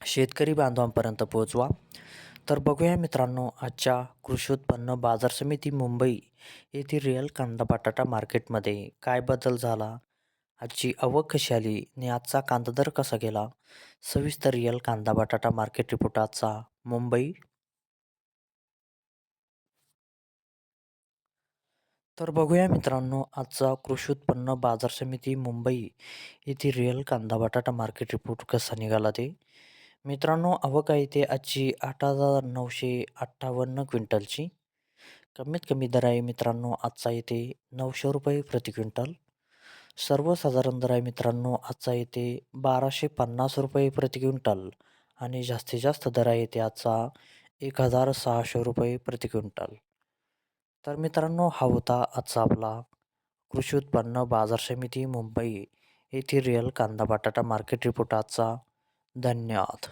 शेतकरी बांधवांपर्यंत पोहोचवा. तर बघूया मित्रांनो आजच्या कृषी उत्पन्न बाजार समिती मुंबई येथील रिअल कांदा बटाटा मार्केटमध्ये काय बदल झाला? आजची आवक कशी आली आणि आजचा कांदा दर कसा गेला? सविस्तर रिअल कांदा बटाटा मार्केट रिपोर्ट आजचा मुंबई. तर बघूया मित्रांनो आजचा कृषी उत्पन्न बाजार समिती मुंबई येथील रिअल कांदा बटाटा मार्केट रिपोर्ट कसा निघाला ते? मित्रांनो आवक आहे ते आजची आठ हजार नऊशे अठ्ठावन्न क्विंटलची. कमीत कमी दर आहे मित्रांनो आजचा येते नऊशे रुपये प्रति क्विंटल. सर्वसाधारण दर आहे मित्रांनो आजचा येते बाराशे पन्नास रुपये प्रति क्विंटल. आणि जास्तीत जास्त दर आहे ते आजचा एक हजार सहाशे रुपये प्रति क्विंटल. तर मित्रांनो हा होता आजचा आपला कृषी उत्पन्न बाजार समिती मुंबई येथील रिअल कांदा बटाटा मार्केट रिपोर्ट आजचा. धन्यवाद.